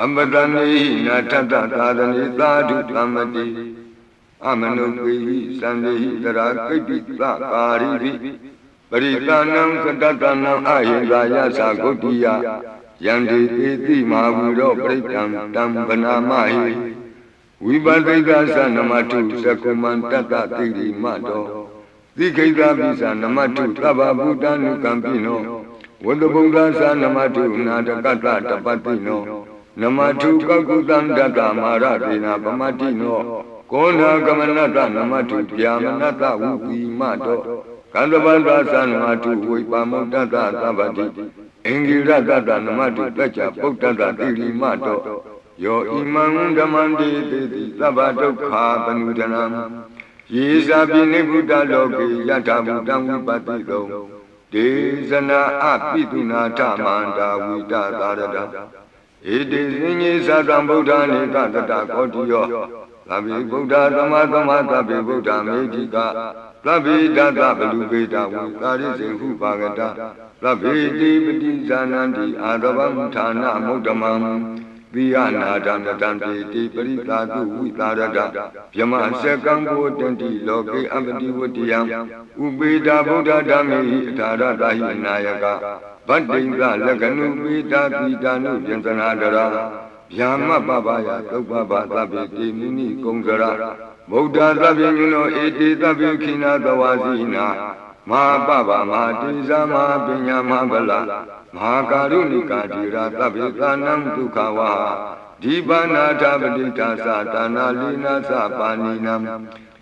အမတနေနာထတသာသနေသာဓုသမ္မတိအမနုပေဟိသံဃိတရာကိပိသကာရိပိပရိသနံသတတနံအဟိကာယသဂုတ်တိယယန္တိသေတိမာဝီရောပရိတံတံဗနာမဟိဝိပသိကသနမတုသကုမံတတ္တတိရိမတောသိခိတပိသနမတုသဗ္ဗဗုတ္တနုကံပိနောဝတ္တဗုဒ္ဓသနမတုနာတကတ္တတပတ္တိနော နမထုကောကုတံတတမာရဒေနာပမတိနောကောဏကမနတနမထုဗျာမနတဝုပိမတောကန္တပန္တသနမထုဝိပါမုတ္တသသဗ္ဗတိအင်္ဂိရတတနမထုတัจจပုတ္တတတိရိမတောယောဣမံဓမ္မန္တိတိတိသဗ္ဗဒုက္ခပနုဒနံယေဇာပိနိဗ္ဗုတလောကေယထာဘုတံဝိပတိတောဒေဇနာအပိတုနာထမန္တာဝိတသာရတ ဣတိစဉ္ကြီးသတ္တံဗုဒ္ဓနေကတတကောတိယောသဗ္ဗေဗုဒ္ဓသမသမသဗ္ဗေဗုဒ္ဓမေတိကသဗ္ဗေတတဘလူပေတဝံကာရိစေဟုပါကတသဗ္ဗေတိပတိဇာနန္တိအာရဗံဌာနမုဒ္ဓမံ ပိယနာဒံတံပိတိပရိသာတုဝိသာရတဗြမစကံဘောတန္တိလောကေအပတိဝတ္တယံဥပေတာဗုဒ္ဓဓမ္မေဟိအထာရတဟိနာယကဗတ္တိကလက္ခဏုပိတာပိတာနုပြင်သနာတရာဗျာမပပယသုပ္ပပသဗ္ဗေတိမိနိကုံစရဗုဒ္ဓသဗ္ဗေညုနောဧတိသဗ္ဗေခိနာသဝါစီနာ မဟာပပမဟာတိဇာမဟာပညာမဟာဗလမဟာကာရုဏိကာတိရာသဗ္ဗေသာနံဒုက္ခဝါဒီပနာထပတိတာသတာနာလီနာသပါဏိနံ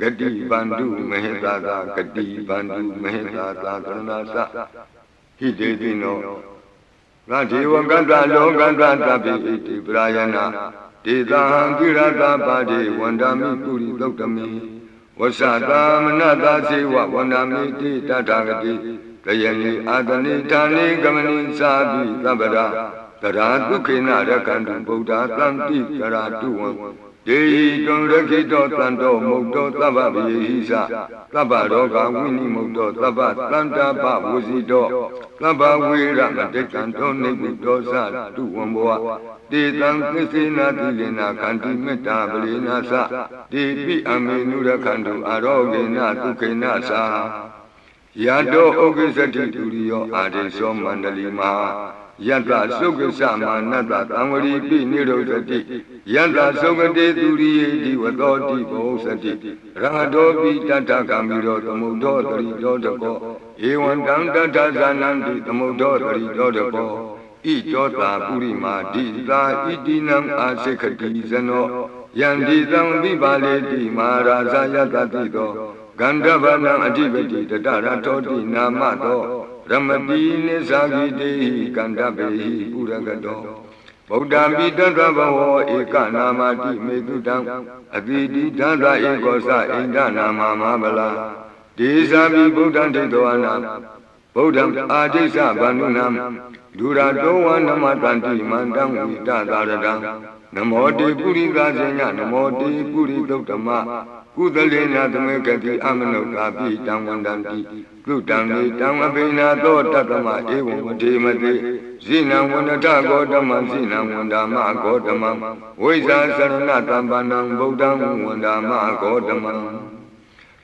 ဂတိပန္တုမဟိသာသာဂတိပန္တုမဟိသာသာကရဏသဟိတေတိနောငါဒေဝကတ္တလောကတ္တသဗ္ဗေဣတိပရာယနာဒေသဟံကိရတပါတိဝန္ဒမိပုရိသုတ်တမိ ဝဆတာမနတာစေဝဝန္ဒမိတိတထာဂတိကယနိအာတနိဌာနိကမနိသာပိသဗ္ဗရာတရာဒုက္ခိနရကန္တုဗုဒ္ဓသံတိကရာတုဝံ ဒေဟိတုံရခိတောတန်တောမုတ်တောသဗ္ဗဗေဟိသသဗ္ဗရောဂဝိနိမုတ်တောသဗ္ဗတန္တာပဝစီတောသဗ္ဗဝေရမတေကံတောနိဗ္ဗုတောသတုဝံဘောတေတံသစ္စေနာတိလေနာခန္တိမေတ္တာပရိနာသတေပိအမေနုရခန္တုအာရောဂေနဒုက္ခေနသာ ယတောဩကိသတိတူရိယောအာရိသောမန္တလီမဟာယတ္တသုက္ကစ္စမာနတ္တသံဝရိပိနိရောဓတိယတ္တသုကတေသူရိယေတိဝတောတိဘောစတိရဟတောပိတတ္ထကံမိရောသမုဒ္ဒောတရိတောတကောဧဝံတံတတ္ထဇာနံတိသမုဒ္ဒောတရိတောတကောဣတောတာပုရိမာတိသာဣတိနံအာစိခတိဇနောယန္တိသံဝိပါလေတိမဟာရာဇယတတိတော ဂန္ဓဗနံအဓိပတိတတရတောတိနာမတောရမတိနိသဂိတေဟိကန္တပေဟိပုရကတောဗုဒ္ဓံပိတတဘဝဧကနာမတိမေတုတံအတိတိဓာတဧကောသဣန္ဒနာမမဗလာဒေဇာမိဗုဒ္ဓံဒိဋ္ဌဝနာဗုဒ္ဓံအာဒိစ္စဗန္ဓုနံဒုရတောဝနမတန္တိမန္တံဝိတသာရတံနမောတေပုရိသဇေညနမောတေပုရိသုတ္တမ ကုသလေနာသမေကတိအမနုဿာပိတံဝန္တံတိသုတံလေတံအဘိနာသောတတ္တမဧဝံဝတိမတိဇိနံဝန္တဂောတမံဇိနံဝန္ဒာမဂောတမံဝိဇာသရဏတံပန္နံဗုဒ္ဓံဝန္ဒာမဂောတမံ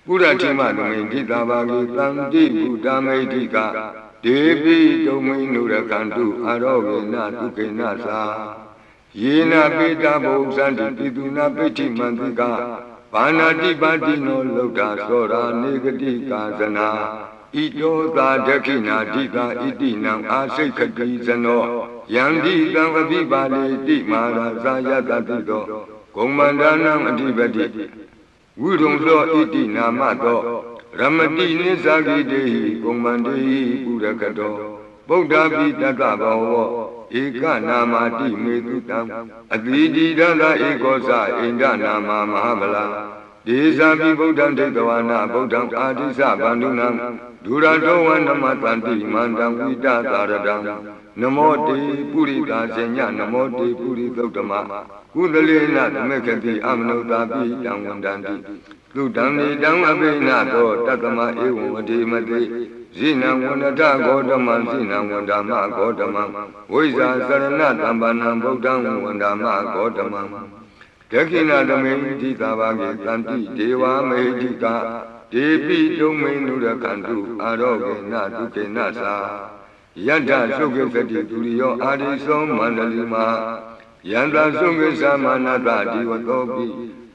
ပုရတိမသမိတိတာဘာဂိတံတိဘုဒ္ဓမိတိကဒေပိတုံမိနုရကန္တုအာရောဂေနဒုက္ခေနသာယေနပိတဘုဇန္တိပိတုနာပိဋ္ဌိမန္တိက ဘာနာတိပါတိနောလုဒ္ဓသောရာနေဂတိကာဇနာဣတောသာဒခိနာတိကာဣတိနံအာစိတ်ခတိဇနောယန္တိတံအပိပါလေတိမာရာဇာယတတိတောဂုံမန္ဒနံအဓိပတိဝိရုံသောဣတိနာမတောရမတိနိသဂိတေဟိဂုံမန္တေဟိပုရကတော ဗုဒ္ဓပိတတဘောဝဧကနာမတိမေတုတံအတိတိဒန္တဧကောသဣန္ဒနာမမဟာဗလာဒေဇာပိဗုဒ္ဓံဒိဋ္ဌဝနာဗုဒ္ဓံအာတိစဗန္ဓုနံဒုရတောဝနမတန္တိမန္တံဝိတသာရတံနမောတေပုရိတာဇညနမောတေပုရိသုတ္တမကုသလေနသမက္ခတိအမနုဿာပိတံဝန္တန္တိသုတံနေတံအဘိနသောတတ္တမဧဝံဝတိမတိ ဇဇိနံဝန္ဒတဂေါတမံဇိနံဝန္ဒမဂေါတမံဝိဇာသရဏတမ္ပနံဗုဒ္ဓံဝန္ဒမဂေါတမံဒခိဏသမေတိသာဘာကေတန္တိဒေဝမေတိကဒေပိတုံမိနုရခန္တုအာရောဂေနဒုကေနသာယတ္ထသုခေသတိဒုရိယောအာရိသောမန္တလိမာယန္တာသုခေသမနတဒီဝတောပိ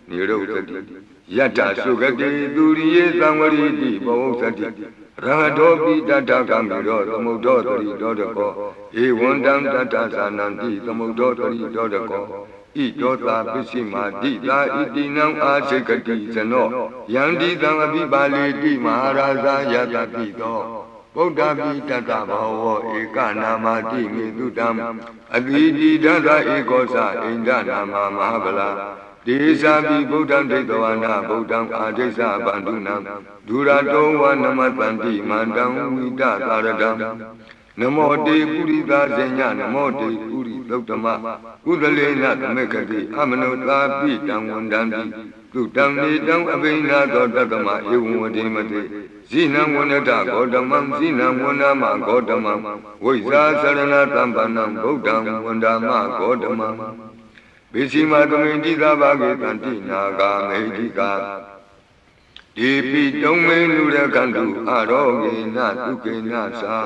နိရုဒ္ဓတိ ယတ္ထသုခတိဒုရိယေသံဝရိတိဘောဇတိရဟတောပိတတ္တကမိရောသမုဒ္ဒောတရိတောတကောဧဝံတံတတ္တသာနံတိသမုဒ္ဒောတရိတောတကောဣတောတာပစ္စည်းမာတိတာဣတိနံအာစိကတိဇနောယန္တိတံအပိပါလေတိမဟာရာဇာယတတိတော ဗုဒ္ဓပိတတ္တဘောဝဧကနာမတိမေတုတံအတိတိတတဧကောသအိန္ဒနာမမဟာဗလာဒေဇာပိဗုဒ္ဓံဒိဋ္ဌဝနာဗုဒ္ဓံအာဒိသဗန္ဓုနံဒူရတောဝနမတန္တိမန္တံဝိတသာရတံနမောတေပုရိသဇညနမောတေပုရိသုတ္တမကုသလေနသမေကတိအမနုသာပိတံဝန္တံတိ သူတံနေတံအဘိနာသောတတမဧဝံဝတိမတိဇိနံဝနတဂေါတမံဇိနံဝနမဂေါတမံဝိဇာသရဏတံပနံဗုဒ္ဓံဝန္ဒမဂေါတမံပိစီမသမိတိသာဘာဂေတံတိနာဂာမေတိကာဒီပိတုံမေနုရကန္တုအာရောဂေနသုကေနသာ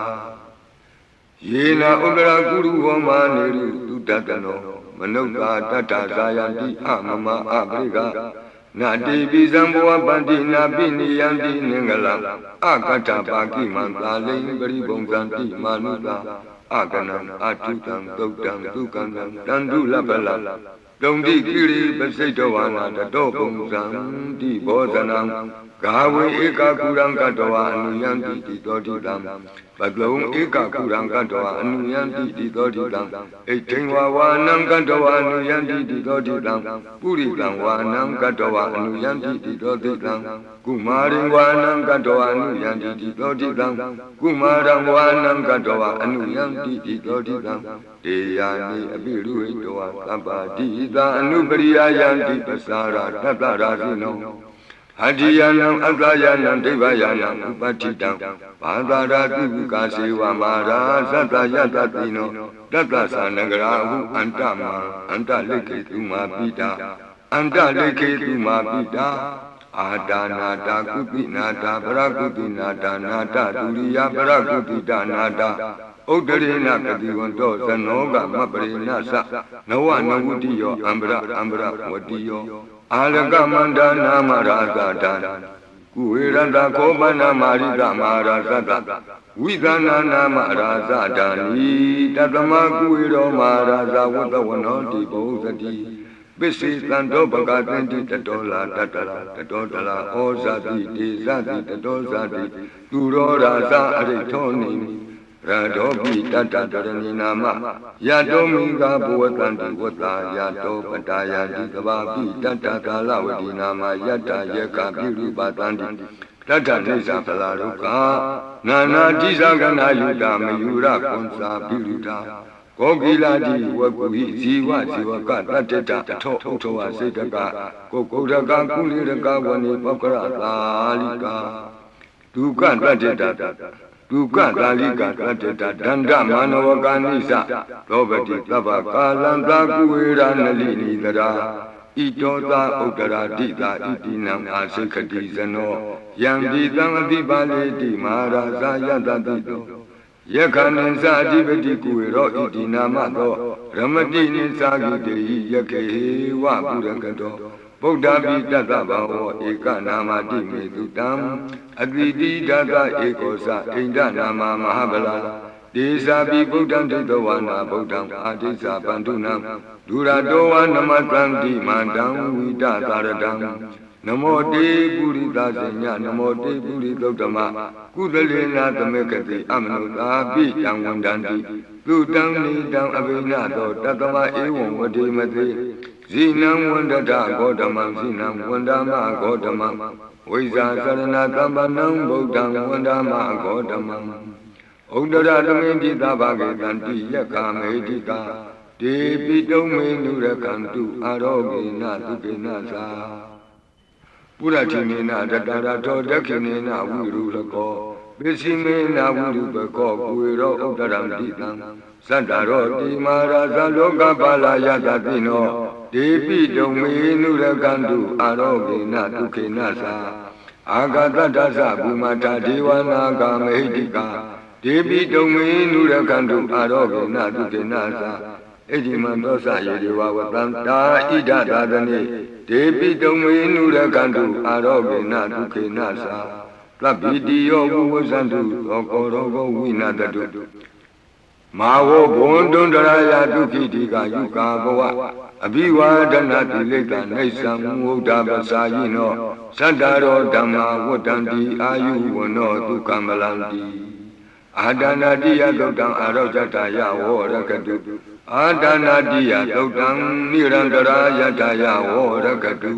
ယေနာဥဒရာကုရုဟောမာနေရုတုတတနောမနုဿာတတ္တဇာယံတိအမမအပရိက နာတိပိဇံဘဝပန္တိနာပိနိယံတိနင်္ဂလံအကတ္တပါကိမံသာလိန်ပရိပုံဇံတိမာနုတာအကနံအတုတံသုတ်တံဒုက္ကံတန္တုလပလ တုံတိကိရိပစိတ်တော်ဝါနာတတောပုံဇံတိဘောဇနံဂါဝေဧကကုရံကတဝအနုယံတိတိတောတိတံပကလုံဧကကုရံကတဝအနုယံတိတိတောတိတံဣဋ္ဌိဝါဝါနံကတဝအနုယံတိတိတောတိတံပုရိကံဝါနံကတဝအနုယံတိတိတောတိတံကုမာရိဝါနံကတဝအနုယံတိတိတောတိတံကုမာရံဝါနံကတဝအနုယံတိတိတောတိတံတေယာနိအပိရုဟိတောသဗ္ဗတိသာအနုပရိယယံတိပစာရာတတ္တရာဇိနောအတ္တိယနံအတ္တယနံဒိဗ္ဗယနံဥပတိတံဘာသာရာတိဝကာစေဝမာရာသတ္တယတတိနောတတ္တသနဂရာဟုအန္တမအန္တလိခေတုမာပိတာအန္တလိခေတုမာပိတာအာဒါနာတာကုပိနာတာပရကုပိနာတာနာတာဒုရိယပရကုပိတာနာတာ ဥဒ္ဒရေနကတိဝန္တောသနောကမပရိနသနဝနဝတိယောအံဗရအံဗရဝတိယောအာလကမန္တနာမရာဇတာကုဝေရတခောပနာမာရိကမဟာရသတဝိသနာနာမရာဇတာနိတတမကုဝေရောမဟာရဇဝတ္တဝနောတိဘုဇတိပစ္စေတံတောပကသင်တိတတောလာတတလာတတောတလာဩဇာတိဒေဇတိတတောဇာတိသူရောရာဇအရိထောနိ ရတောပိတတ္တတရဏိနာမယတောမိကဘဝတံတိဝတ္တာယတောပတာယတိကဘာပိတတ္တကာလဝတိနာမယတ္တယေကပိရုပတံတိတတ္တနိစ္စဖလာရုကနာနာတိသကနာယုတမယုရကွန်စာပိရုတာကောကိလာတိဝကုဟိဇီဝဇီဝကတတ္တတအထောဥထောဝစေတကကိုကုရကကုလိရကဝနိပောကရသာလိကဒုက္ခတတ္တတ ဒုက္ခသာလိကတတ္တတဒန္တမနဝကာနိသသောပတိသဗ္ဗကာလံသာကုဝေရနလိနိတရာဣတောသာဥဒရာတိသာဣတိနံအာစိခတိဇနောယံတိတံအတိပါလေတိမဟာရာဇယတတိတောယခဏံသာအဓိပတိကုဝေရောဣတိနာမသောရမတိနိသာဂိတေယခေဝပုရကတော ဗုဒ္ဓပိတတ္တဘာဝဧကနာမတိမေတုတံအတိတိဒသဧကောသအိန္ဒနာမမဟာဗလာဒေဇာပိဗုဒ္ဓံဒိဋ္ဌဝါနာဗုဒ္ဓံအာတိဇာပန္တုနံဒူရတောဝနမတံတိမန္တံဝိတသာရတံနမောတေပုရိသဇညနမောတေပုရိသုတ္တမကုသလေနာသမေကတိအမနုသာပိတံဝန္တန္တိသူတံနိတံအဘိနသောတတမဧဝံဝတိမတိ ဇိနံဝန္တတဂေါတမံဇိနံဝန္ဒမဂေါတမံဝိဇာသရဏတမ္ပနံဗုဒ္ဓံဝန္ဒမဂေါတမံဩဒရတမေတိသဗ္ဗကေတံတိယက္ခမေတိကာဒေပိတုံမေနုရကံတုအာရောဂေနသုကေနသာပုရတိနေနတတရတောဒက္ခိနေနဝိရုလကောပိစိမေနာဝုရုပကောကွေရောဥဒ္ဒရံတိတံသတ္တရောတိမာရာသလောကပါလာယတတိနော ဒေပိတုံမေနုရကန္တုအာရောဂေနဒုခေနသာအာဂတတ္တသဘူမတာဒေဝနာဂမေဟိတိကာဒေပိတုံမေနုရကန္တုအာရောဂေနဒုခေနသာဣတိမသောစယေဒီဝဝတံတာဣဒသာသနိဒေပိတုံမေနုရကန္တုအာရောဂေနဒုခေနသာသဗ္ဗိတိယောဝဝဇန္တုသောကောရောဂဝိနာတတု မာဝဘွန်တွန္တရာယဒုက္ခိတိကယုကာဘဝအဘိဝါဒနာတိလိကနေသံဝုဒ္ဓပစာယိနောသတ္တရောဓမ္မာဝတ္တံတိအာယုဝနောဒုက္ကမလံတိအာဒနာတိယသုတ်တံအာရောဇတယဝောရကတုအာဒနာတိယသုတ်တံနိရန္တရာယတယဝောရကတု